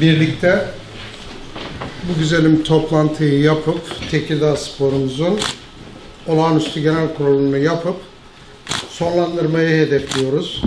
birlikte bu güzelim toplantıyı yapıp Tekirdağ Spor'umuzun olağanüstü genel kurulunu yapıp sonlandırmayı hedefliyoruz.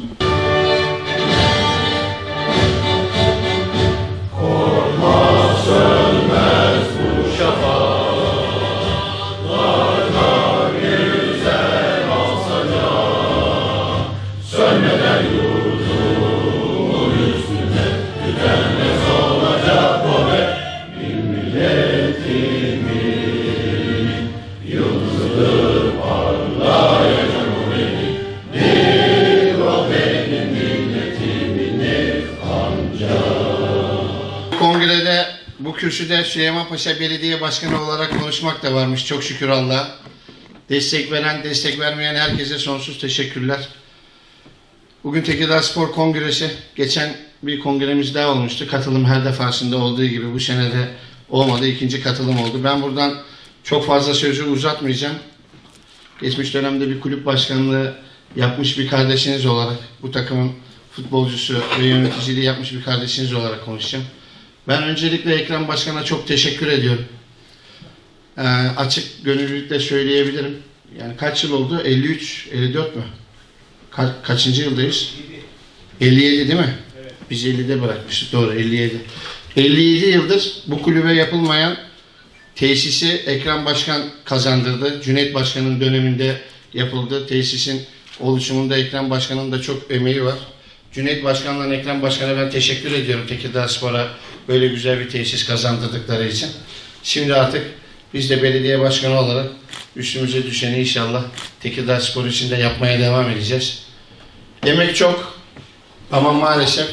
Kürsüde Süleyman Paşa Belediye Başkanı olarak konuşmak da varmış. Çok şükür Allah'a. Destek veren, destek vermeyen herkese sonsuz teşekkürler. Bugün Tekirdağ Spor Kongresi, geçen bir kongremiz daha olmuştu. Katılım her defasında olduğu gibi bu sene de olmadı. ikinci katılım oldu. Ben buradan çok fazla sözü uzatmayacağım. Geçmiş dönemde bir kulüp başkanlığı yapmış bir kardeşiniz olarak, bu takımın futbolcusu ve yöneticiliği yapmış bir kardeşiniz olarak konuşacağım. Ben öncelikle Ekrem Başkan'a çok teşekkür ediyorum. Ee, açık gönüllülükle söyleyebilirim. Yani kaç yıl oldu? 53, 54 mü? Ka- kaçıncı yıldayız? 57 değil mi? Biz 50'de bırakmıştık. Doğru 57. 57 yıldır bu kulübe yapılmayan tesisi Ekrem Başkan kazandırdı. Cüneyt Başkan'ın döneminde yapıldı. Tesisin oluşumunda Ekrem Başkan'ın da çok emeği var. Cüneyt Başkan'la Ekrem Başkan'a ben teşekkür ediyorum Tekirdağ Spor'a böyle güzel bir tesis kazandırdıkları için. Şimdi artık biz de belediye başkanı olarak üstümüze düşeni inşallah Tekirdağ Spor için de yapmaya devam edeceğiz. Emek çok ama maalesef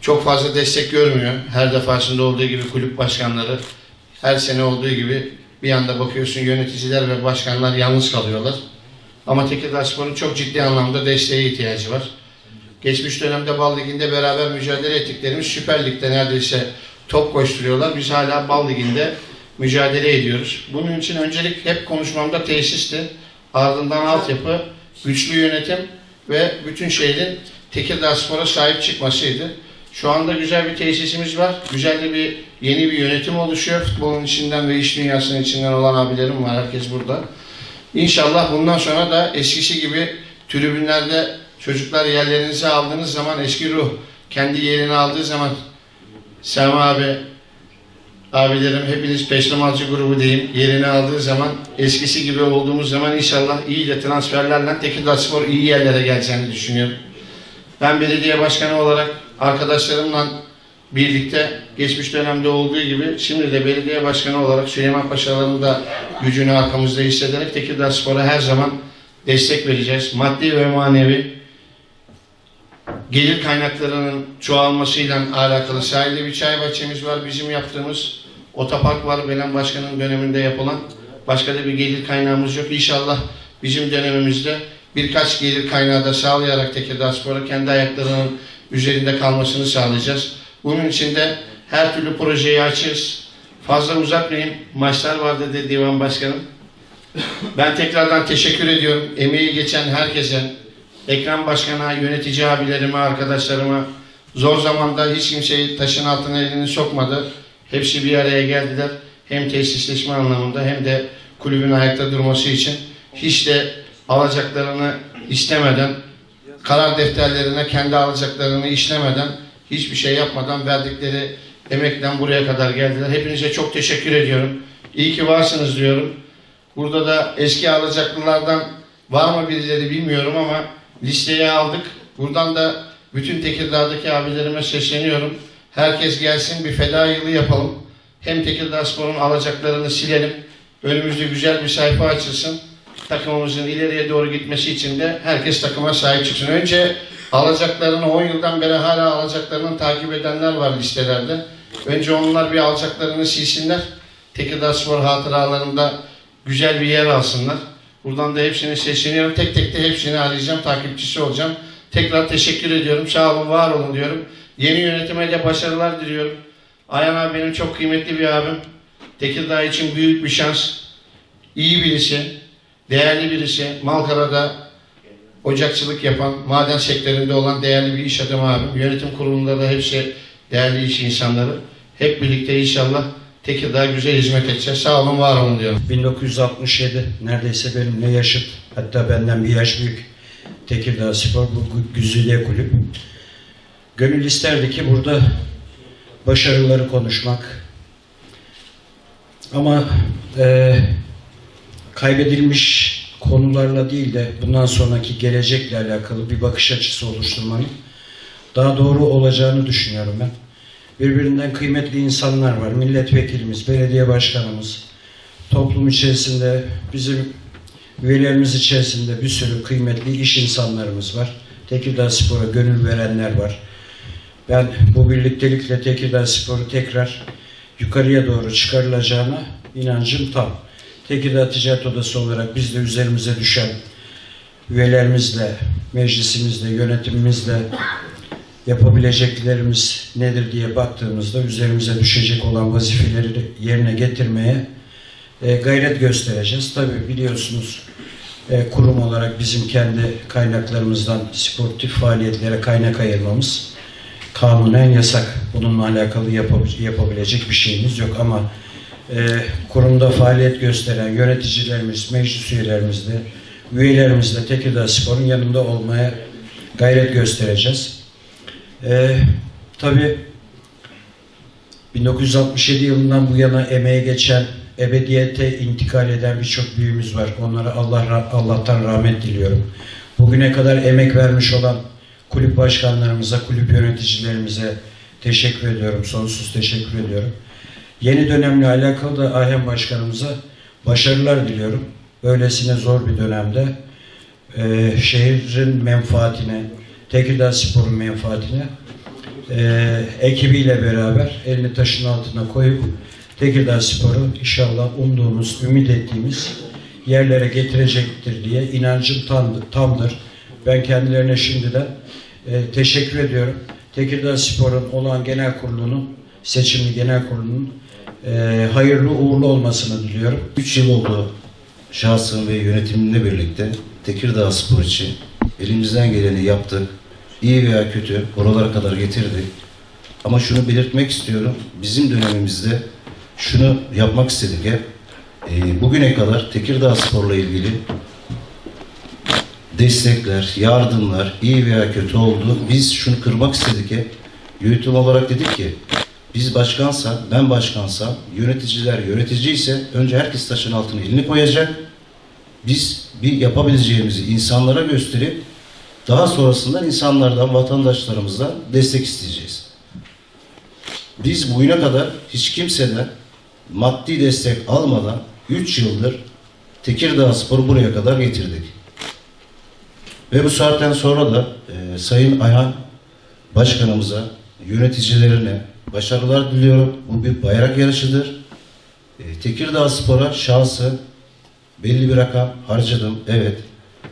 çok fazla destek görmüyor. Her defasında olduğu gibi kulüp başkanları her sene olduğu gibi bir anda bakıyorsun yöneticiler ve başkanlar yalnız kalıyorlar. Ama Tekirdağ Spor'un çok ciddi anlamda desteğe ihtiyacı var. Geçmiş dönemde Bal Ligi'nde beraber mücadele ettiklerimiz Süper Lig'de neredeyse top koşturuyorlar. Biz hala Bal Ligi'nde mücadele ediyoruz. Bunun için öncelik hep konuşmamda tesisti. Ardından altyapı, güçlü yönetim ve bütün şehrin Tekirdağ Spor'a sahip çıkmasıydı. Şu anda güzel bir tesisimiz var. Güzel de bir yeni bir yönetim oluşuyor. Futbolun içinden ve iş dünyasının içinden olan abilerim var. Herkes burada. İnşallah bundan sonra da eskisi gibi tribünlerde çocuklar yerlerinizi aldığınız zaman eski ruh kendi yerini aldığı zaman Sami abi abilerim hepiniz peştemalcı grubu diyeyim yerini aldığı zaman eskisi gibi olduğumuz zaman inşallah iyi transferlerle Tekirdağ Spor iyi yerlere geleceğini düşünüyorum. Ben belediye başkanı olarak arkadaşlarımla birlikte geçmiş dönemde olduğu gibi şimdi de belediye başkanı olarak Süleyman Paşaların da gücünü arkamızda hissederek Tekirdağ Spor'a her zaman destek vereceğiz. Maddi ve manevi gelir kaynaklarının çoğalmasıyla alakalı sahilde bir çay bahçemiz var. Bizim yaptığımız otopark var. Belen Başkan'ın döneminde yapılan. Başka da bir gelir kaynağımız yok. İnşallah bizim dönemimizde birkaç gelir kaynağı da sağlayarak Tekirdağ Spor'a kendi ayaklarının üzerinde kalmasını sağlayacağız. Bunun için de her türlü projeyi açığız. Fazla uzatmayayım. Maçlar var dedi Divan Başkanım. Ben tekrardan teşekkür ediyorum. Emeği geçen herkese, Ekrem Başkan'a, yönetici abilerime, arkadaşlarıma zor zamanda hiç kimseyi taşın altına elini sokmadı. Hepsi bir araya geldiler. Hem tesisleşme anlamında hem de kulübün ayakta durması için. Hiç de alacaklarını istemeden, karar defterlerine kendi alacaklarını işlemeden, hiçbir şey yapmadan verdikleri emekten buraya kadar geldiler. Hepinize çok teşekkür ediyorum. İyi ki varsınız diyorum. Burada da eski alacaklılardan var mı birileri bilmiyorum ama listeye aldık. Buradan da bütün Tekirdağ'daki abilerime sesleniyorum. Herkes gelsin bir feda yılı yapalım. Hem Tekirdağ Spor'un alacaklarını silelim. Önümüzde güzel bir sayfa açılsın. Takımımızın ileriye doğru gitmesi için de herkes takıma sahip çıksın. Önce alacaklarını 10 yıldan beri hala alacaklarını takip edenler var listelerde. Önce onlar bir alacaklarını silsinler. Tekirdağ Spor hatıralarında güzel bir yer alsınlar. Buradan da hepsini sesleniyorum. Tek tek de hepsini arayacağım, takipçisi olacağım. Tekrar teşekkür ediyorum. Sağ olun, var olun diyorum. Yeni yönetime de başarılar diliyorum. Ayhan abi benim çok kıymetli bir abim. Tekirdağ için büyük bir şans. İyi birisi, değerli birisi. Malkara'da ocakçılık yapan, maden sektöründe olan değerli bir iş adamı abim. Yönetim kurulunda da hepsi değerli iş insanları. Hep birlikte inşallah Tekirdağ'a güzel hizmet edeceğiz. Sağ olun, var olun diyorum. 1967 neredeyse benimle yaşıt hatta benden bir yaş büyük Tekirdağ Spor bu gü- güzide kulüp. Gönül isterdi ki burada başarıları konuşmak ama e, kaybedilmiş konularla değil de bundan sonraki gelecekle alakalı bir bakış açısı oluşturmanın daha doğru olacağını düşünüyorum ben. Birbirinden kıymetli insanlar var. Milletvekilimiz, belediye başkanımız, toplum içerisinde bizim üyelerimiz içerisinde bir sürü kıymetli iş insanlarımız var. Tekirdağ Spor'a gönül verenler var. Ben bu birliktelikle Tekirdağ Spor'u tekrar yukarıya doğru çıkarılacağına inancım tam. Tekirdağ Ticaret Odası olarak biz de üzerimize düşen üyelerimizle, meclisimizle, yönetimimizle yapabileceklerimiz nedir diye baktığımızda üzerimize düşecek olan vazifeleri yerine getirmeye e, gayret göstereceğiz. Tabii biliyorsunuz e, kurum olarak bizim kendi kaynaklarımızdan sportif faaliyetlere kaynak ayırmamız kanunen yasak. Bununla alakalı yapab- yapabilecek bir şeyimiz yok ama e, kurumda faaliyet gösteren yöneticilerimiz, meclis üyelerimiz de, üyelerimiz de Tekirdağ Spor'un yanında olmaya gayret göstereceğiz. E, tabii 1967 yılından bu yana emeğe geçen, ebediyete intikal eden birçok büyüğümüz var. Onlara Allah Allah'tan rahmet diliyorum. Bugüne kadar emek vermiş olan kulüp başkanlarımıza, kulüp yöneticilerimize teşekkür ediyorum. Sonsuz teşekkür ediyorum. Yeni dönemle alakalı da Ahem Başkanımıza başarılar diliyorum. Böylesine zor bir dönemde e, şehrin menfaatine, Tekirdağ Spor'un menfaatine e, ekibiyle beraber elini taşın altına koyup Tekirdağ Spor'u inşallah umduğumuz, ümit ettiğimiz yerlere getirecektir diye inancım tam, tamdır. Ben kendilerine şimdiden e, teşekkür ediyorum. Tekirdağ Spor'un olan genel kurulunun, seçimli genel kurulunun e, hayırlı uğurlu olmasını diliyorum. 3 yıl oldu şahsım ve yönetimimle birlikte Tekirdağ Spor için elimizden geleni yaptık. İyi veya kötü oralara kadar getirdik. Ama şunu belirtmek istiyorum. Bizim dönemimizde şunu yapmak istedik hep. Ee, bugüne kadar Tekirdağ Spor'la ilgili destekler, yardımlar iyi veya kötü oldu. Biz şunu kırmak istedik hep. Yönetim olarak dedik ki biz başkansa, ben başkansam, yöneticiler yönetici ise önce herkes taşın altına elini koyacak. Biz bir yapabileceğimizi insanlara gösterip daha sonrasında insanlardan, vatandaşlarımızdan destek isteyeceğiz. Biz bugüne kadar hiç kimseden maddi destek almadan 3 yıldır Tekirdağ Spor'u buraya kadar getirdik. Ve bu saatten sonra da e, Sayın Ayhan Başkanımıza, yöneticilerine başarılar diliyorum. Bu bir bayrak yarışıdır. E, Tekirdağ Spor'a şahsı belli bir rakam harcadım. Evet.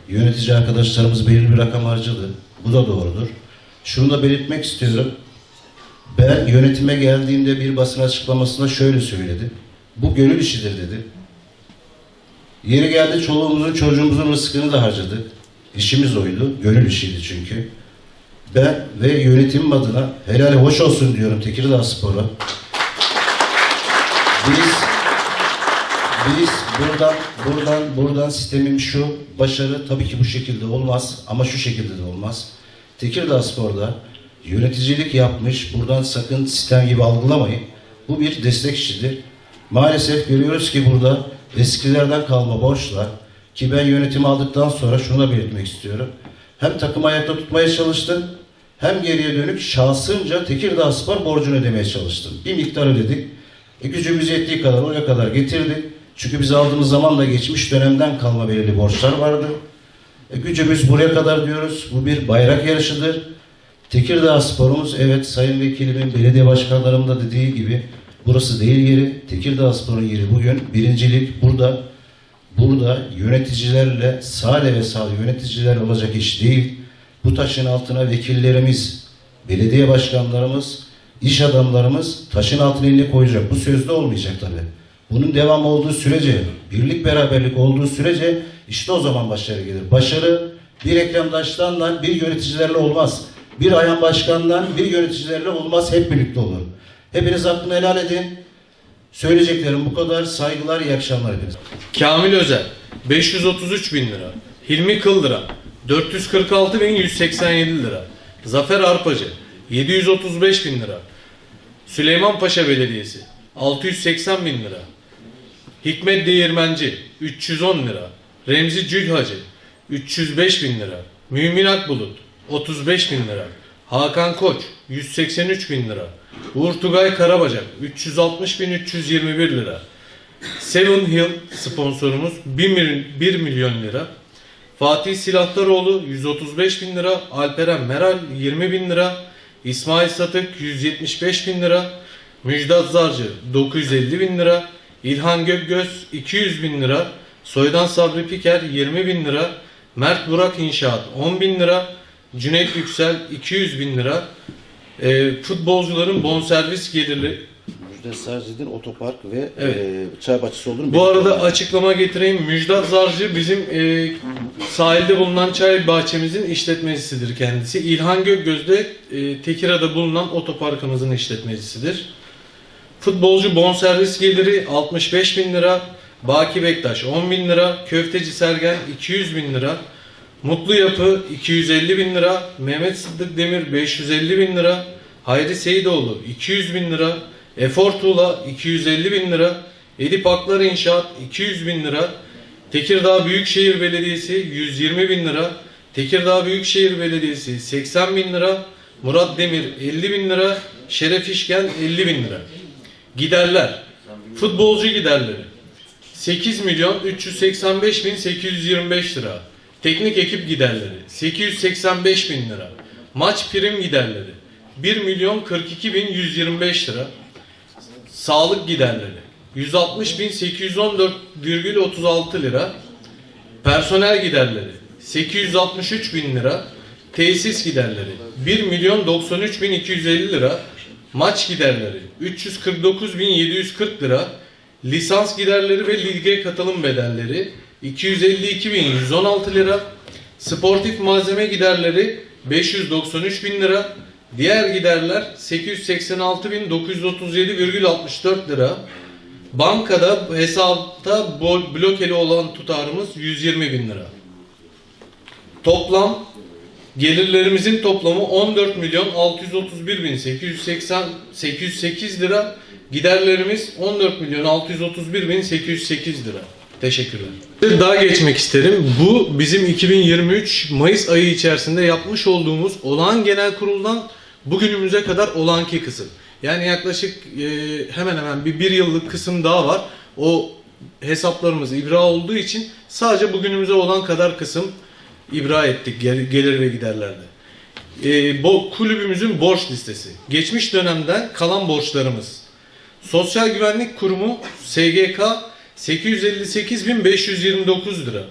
Yönetici arkadaşlarımız belli bir rakam harcadı. Bu da doğrudur. Şunu da belirtmek istiyorum. Ben yönetime geldiğimde bir basın açıklamasında şöyle söyledi. Bu gönül işidir dedi. Yeri geldi çoluğumuzun çocuğumuzun rızkını da harcadık. İşimiz oydu. Gönül işiydi çünkü. Ben ve yönetimim adına helal hoş olsun diyorum Tekirdağ Spor'a. Biz biz buradan buradan buradan sistemim şu başarı tabii ki bu şekilde olmaz ama şu şekilde de olmaz. Tekirdağ Spor'da yöneticilik yapmış buradan sakın sistem gibi algılamayın. Bu bir destek işidir. Maalesef görüyoruz ki burada eskilerden kalma borçlar ki ben yönetimi aldıktan sonra şunu da belirtmek istiyorum. Hem takım ayakta tutmaya çalıştım hem geriye dönük şahsınca Tekirdağ Spor borcunu ödemeye çalıştım. Bir miktar ödedik. E, gücümüz yettiği kadar oraya kadar getirdik. Çünkü biz aldığımız zaman da geçmiş dönemden kalma belirli borçlar vardı. E, gücümüz buraya kadar diyoruz. Bu bir bayrak yarışıdır. Tekirdağ sporumuz evet Sayın Vekilimin, belediye başkanlarımın da dediği gibi burası değil yeri. Tekirdağ sporun yeri bugün birincilik burada burada yöneticilerle sade ve sade yöneticiler olacak iş değil. Bu taşın altına vekillerimiz, belediye başkanlarımız, iş adamlarımız taşın altına elini koyacak. Bu sözde olmayacak tabi. Bunun devam olduğu sürece, birlik beraberlik olduğu sürece işte o zaman başarı gelir. Başarı bir reklamdaşlarla, bir yöneticilerle olmaz. Bir ayan başkandan, bir yöneticilerle olmaz. Hep birlikte olur. Hepiniz hakkını helal edin. Söyleyeceklerim bu kadar. Saygılar, iyi akşamlar hepinize. Kamil Özel 533 bin lira. Hilmi Kıldıran 446 bin 187 lira. Zafer Arpacı 735 bin lira. Süleyman Paşa Belediyesi 680 bin lira. Hikmet Değirmenci 310 lira. Remzi Cülhacı 305 bin lira. Mümin Akbulut 35 bin lira. Hakan Koç 183 bin lira. Uğur Tugay Karabacak 360 bin 321 lira. Seven Hill sponsorumuz 1 milyon, 1 milyon lira. Fatih Silahdaroğlu 135 bin lira. Alperen Meral 20 bin lira. İsmail Satık 175 bin lira. Müjdat Zarcı 950 bin lira. İlhan Gökgöz 200 bin lira. Soydan Sabri Piker 20 bin lira. Mert Burak İnşaat 10 bin lira. Cüneyt Yüksel 200 bin lira. Ee, futbolcuların bonservis geliri Müjde Sarcı'nın otopark ve Evet. e, çay bahçesi olduğunu Bu arada açıklama getireyim. Müjdat Zarcı bizim e, sahilde bulunan çay bahçemizin işletmecisidir kendisi. İlhan Gökgöz de e, Tekira'da bulunan otoparkımızın işletmecisidir. Futbolcu bonservis geliri 65 bin lira. Baki Bektaş 10 bin lira. Köfteci Sergen 200 bin lira. Mutlu Yapı 250 bin lira. Mehmet Sıddık Demir 550 bin lira. Hayri Seyidoğlu 200 bin lira. Efor Tuğla 250 bin lira. Edip Aklar İnşaat 200 bin lira. Tekirdağ Büyükşehir Belediyesi 120 bin lira. Tekirdağ Büyükşehir Belediyesi 80 bin lira. Murat Demir 50 bin lira. Şeref İşgen 50 bin lira. Giderler. Futbolcu giderleri. 8 milyon 385 bin 825 lira. Teknik ekip giderleri 885 bin lira. Maç prim giderleri 1 milyon 42 bin 125 lira. Sağlık giderleri 160 bin 814,36 lira. Personel giderleri 863 bin lira. Tesis giderleri 1 milyon 93 bin 250 lira. Maç giderleri 349 bin 740 lira. Lisans giderleri ve lige katılım bedelleri 252 bin 116 lira. Sportif malzeme giderleri 593 bin lira. Diğer giderler 886 bin 937,64 lira. Bankada hesapta blokeli olan tutarımız 120 bin lira. Toplam gelirlerimizin toplamı 14 milyon 631 bin 880 808 lira. Giderlerimiz 14 milyon 631 bin 808 lira. Teşekkürler. Daha geçmek isterim. Bu bizim 2023 Mayıs ayı içerisinde yapmış olduğumuz olağan genel kuruldan bugünümüze kadar olanki kısım. Yani yaklaşık e, hemen hemen bir, bir yıllık kısım daha var. O hesaplarımız ibra olduğu için sadece bugünümüze olan kadar kısım ibra ettik gel- gelir ve giderlerde. E, bu kulübümüzün borç listesi. Geçmiş dönemden kalan borçlarımız. Sosyal Güvenlik Kurumu SGK 858.529 lira.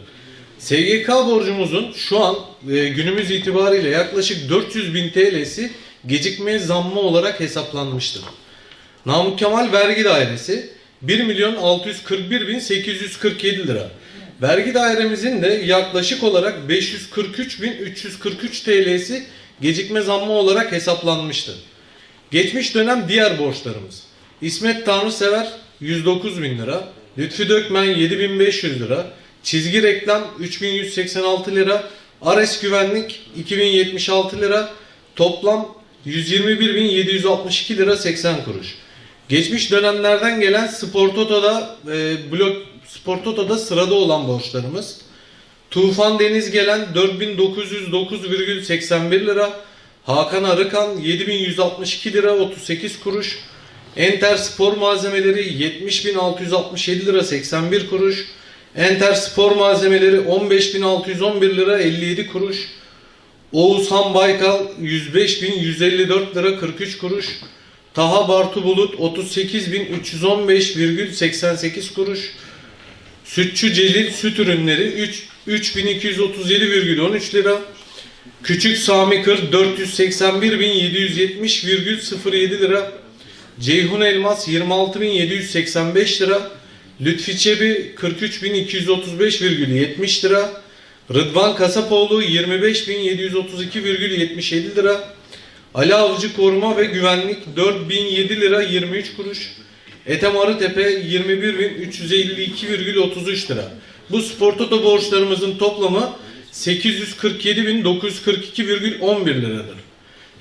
SGK borcumuzun şu an e, günümüz itibariyle yaklaşık 400 bin TL'si gecikme zammı olarak hesaplanmıştır. Namık Kemal Vergi Dairesi 1 milyon 641 bin 847 lira. Vergi dairemizin de yaklaşık olarak 543 bin 343 TL'si gecikme zammı olarak hesaplanmıştır. Geçmiş dönem diğer borçlarımız. İsmet Tanrısever 109 bin lira. Lütfi Dökmen 7500 lira. Çizgi reklam 3186 lira. Ares Güvenlik 2076 lira. Toplam 121.762 lira 80 kuruş. Geçmiş dönemlerden gelen Spor Toto'da e, blok Spor Toto'da sırada olan borçlarımız. Tufan Deniz gelen 4909,81 lira. Hakan Arıkan 7162 lira 38 kuruş. Enter Spor Malzemeleri 70.667 lira 81 kuruş. Enter Spor Malzemeleri 15.611 lira 57 kuruş. Oğuzhan Baykal 105.154 lira 43 kuruş. Taha Bartu Bulut 38.315,88 kuruş. Sütçü Celil Süt Ürünleri 3 3237,13 lira. Küçük Sami Kır 481.770,07 lira. Ceyhun Elmas 26.785 lira. Lütfi Çebi 43.235,70 lira. Rıdvan Kasapoğlu 25.732,77 lira. Ali Avcı Koruma ve Güvenlik 4007 lira 23 kuruş. Ethem Arıtepe 21.352,33 lira. Bu spor toto borçlarımızın toplamı 847.942,11 liradır.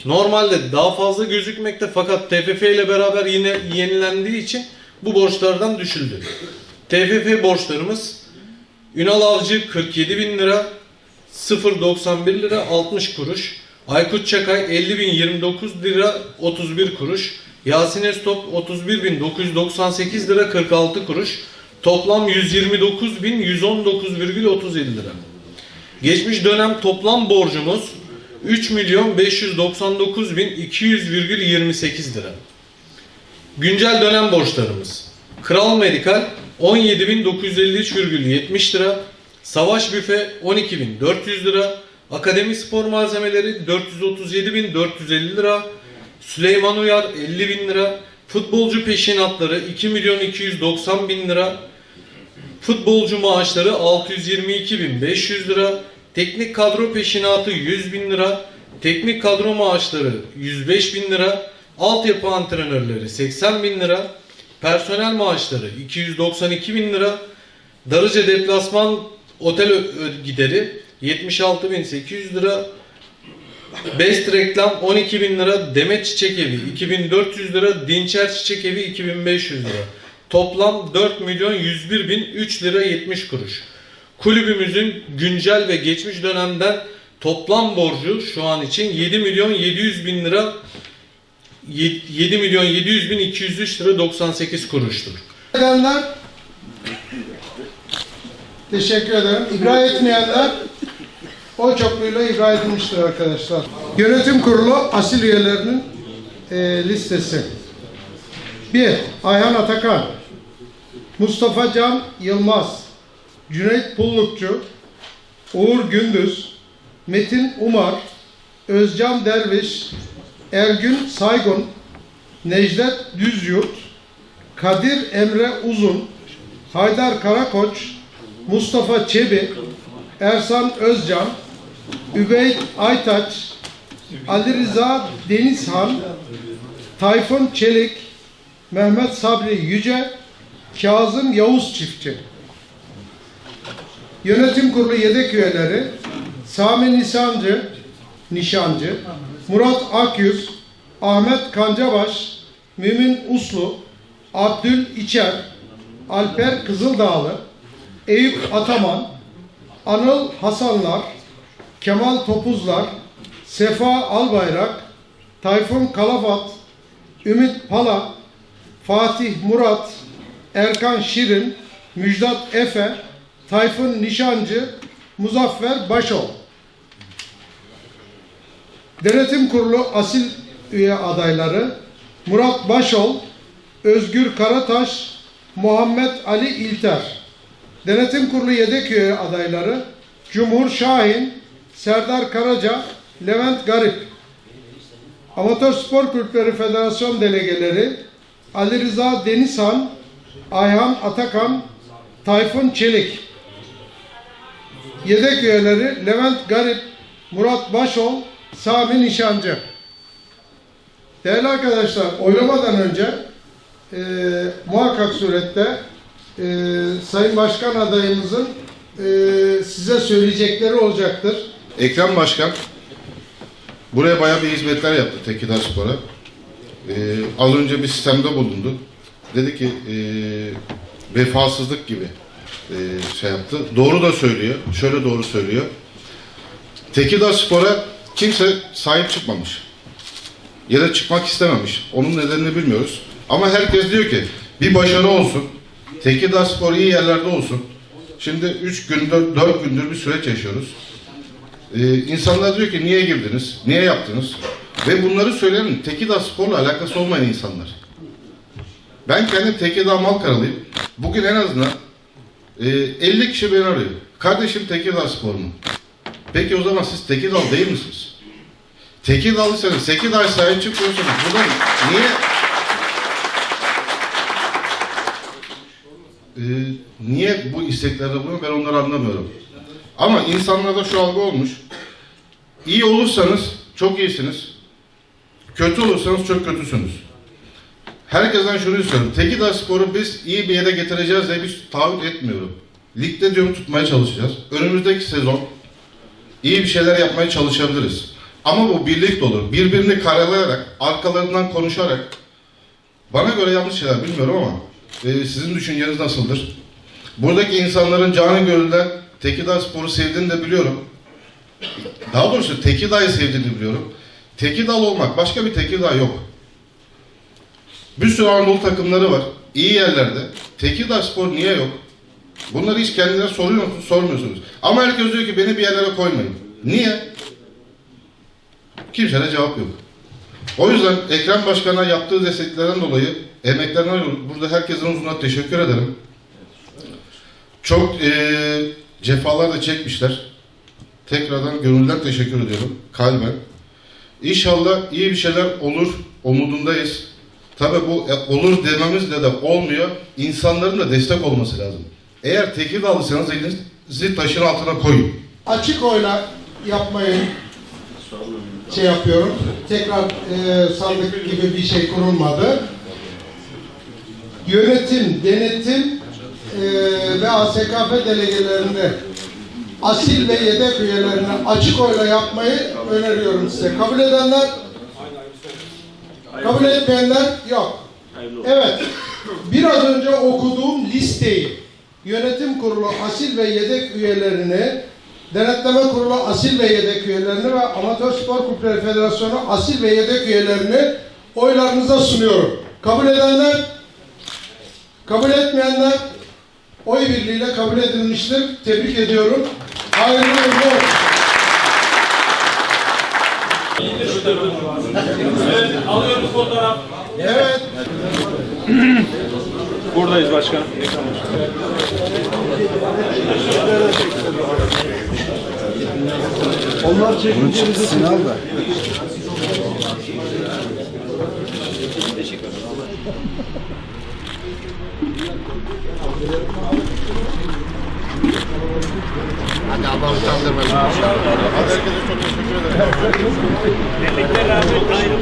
Normalde daha fazla gözükmekte fakat TFF ile beraber yine yenilendiği için bu borçlardan düşüldü. TFF borçlarımız Ünal Avcı 47 bin lira, 0.91 lira 60 kuruş. Aykut Çakay 50 bin 29 lira 31 kuruş. Yasin Estop 31 bin 998 lira 46 kuruş. Toplam 129 bin 119,37 lira. Geçmiş dönem toplam borcumuz 3 milyon 599 bin 200,28 lira. Güncel dönem borçlarımız. Kral Medikal 17.953,70 lira. Savaş Büfe 12.400 lira. Akademi Spor Malzemeleri 437.450 lira. Süleyman Uyar 50.000 lira. Futbolcu peşinatları 2 milyon 290 bin lira. Futbolcu maaşları 622.500 lira. Teknik kadro peşinatı 100 bin lira. Teknik kadro maaşları 105 bin lira. Altyapı antrenörleri 80 bin lira. Personel maaşları 292 bin lira. Darıca deplasman otel gideri 76.800 lira. Best reklam 12 bin lira. Demet Çiçek Evi 2400 lira. Dinçer Çiçek Evi 2500 lira. Toplam 4 milyon 101 bin 3 lira 70 kuruş. Kulübümüzün güncel ve geçmiş dönemden toplam borcu şu an için 7 milyon 700 bin lira 7 milyon 700 bin 203 lira 98 kuruştur. edenler teşekkür ederim. İbra etmeyenler o çokluğuyla ibra edilmiştir arkadaşlar. Yönetim kurulu asil üyelerinin e, listesi. 1. Ayhan Atakan. Mustafa Can Yılmaz. Cüneyt Pullukçu. Uğur Gündüz. Metin Umar. Özcan Derviş. Ergün Saygun. Necdet Düzyurt. Kadir Emre Uzun, Haydar Karakoç, Mustafa Çebi, Ersan Özcan, Übey Aytaç, Ali Rıza Denizhan, Tayfun Çelik, Mehmet Sabri Yüce, Kazım Yavuz Çiftçi. Yönetim Kurulu yedek üyeleri Sami Nisancı, Nişancı, Murat Akyüz, Ahmet Kancabaş, Mümin Uslu, Abdül İçer, Alper Kızıldağlı, Eyüp Ataman, Anıl Hasanlar, Kemal Topuzlar, Sefa Albayrak, Tayfun Kalafat, Ümit Pala, Fatih Murat, Erkan Şirin, Müjdat Efe, Tayfun Nişancı, Muzaffer Başol. Denetim Kurulu asil üye adayları Murat Başol, Özgür Karataş, Muhammed Ali İlter. Denetim Kurulu yedek üye adayları Cumhur Şahin, Serdar Karaca, Levent Garip. Amatör Spor Kulüpleri Federasyon Delegeleri Ali Rıza Denizhan, Ayhan Atakan, Tayfun Çelik. Yedek üyeleri Levent Garip, Murat Başol, Sami Nişancı. Değerli arkadaşlar, oylamadan önce e, muhakkak surette e, Sayın Başkan adayımızın e, size söyleyecekleri olacaktır. Ekrem Başkan buraya bayağı bir hizmetler yaptı Tekirdağ Spor'a. Ee, az önce bir sistemde bulundu. Dedi ki e, vefasızlık gibi e, şey yaptı. Doğru da söylüyor. Şöyle doğru söylüyor. Tekirdağ Spor'a kimse sahip çıkmamış. Ya da çıkmak istememiş. Onun nedenini bilmiyoruz. Ama herkes diyor ki bir başarı olsun. Tekirdağ Spor iyi yerlerde olsun. Şimdi 3 gündür, 4 gündür bir süreç yaşıyoruz. Ee, insanlar diyor ki niye girdiniz, niye yaptınız? Ve bunları söyleyen Tekirdağ Spor'la alakası olmayan insanlar. Ben kendim Tekirdağ Malkaralıyım. Bugün en azından e, 50 kişi beni arıyor. Kardeşim Tekirdağ Spor mu? Peki o zaman siz Tekirdağ değil misiniz? Tekirdağlıysanız, Tekirdağ sahip çıkmıyorsanız buradan niye e, niye bu isteklerde bulunuyor ben onları anlamıyorum. Ama insanlarda şu algı olmuş. İyi olursanız çok iyisiniz. Kötü olursanız çok kötüsünüz. Herkesten şunu istiyorum. Tekirdağ Spor'u biz iyi bir yere getireceğiz diye bir taahhüt etmiyorum. Ligde diyorum tutmaya çalışacağız. Önümüzdeki sezon iyi bir şeyler yapmaya çalışabiliriz. Ama bu birlik olur. Birbirini karalayarak, arkalarından konuşarak bana göre yanlış şeyler bilmiyorum ama e, sizin düşünceniz nasıldır? Buradaki insanların canı gönülden Tekirdağ Spor'u sevdiğini de biliyorum. Daha doğrusu Tekirdağ'ı sevdiğini biliyorum. Tekirdağlı olmak başka bir Tekirdağ yok. Bir sürü Anadolu takımları var. İyi yerlerde. Tekirdağ Spor niye yok? Bunları hiç kendine soruyor musunuz? Sormuyorsunuz. Ama herkes diyor ki beni bir yerlere koymayın. Niye? Kimsene cevap yok. O yüzden Ekrem Başkan'a yaptığı desteklerden dolayı emeklerine burada herkesin huzuruna teşekkür ederim. Çok eee cefalar da çekmişler. Tekrardan gönülden teşekkür ediyorum. Kalben. İnşallah iyi bir şeyler olur. Umudundayız. Tabi bu e, olur dememizle de olmuyor. İnsanların da destek olması lazım. Eğer Tekirdağlıysanız elinizi taşın altına koyun. Açık oyla yapmayı şey yapıyorum. Tekrar e, sandık gibi bir şey kurulmadı. Yönetim, denetim e, ve ASKF delegelerinde asil ve yedek üyelerini açık oyla yapmayı öneriyorum size. Kabul edenler Kabul etmeyenler yok. Evet. Biraz önce okuduğum listeyi yönetim kurulu asil ve yedek üyelerini denetleme kurulu asil ve yedek üyelerini ve amatör spor kulüpleri federasyonu asil ve yedek üyelerini oylarınıza sunuyorum. Kabul edenler kabul etmeyenler oy birliğiyle kabul edilmiştir. Tebrik ediyorum. Hayırlı uğurlu olsun. Alıyoruz fotoğraf. Evet. Buradayız başkanım. Hadi Allah utandırmasın. Herkese çok teşekkür ederim. Birlikte rağbet ayrı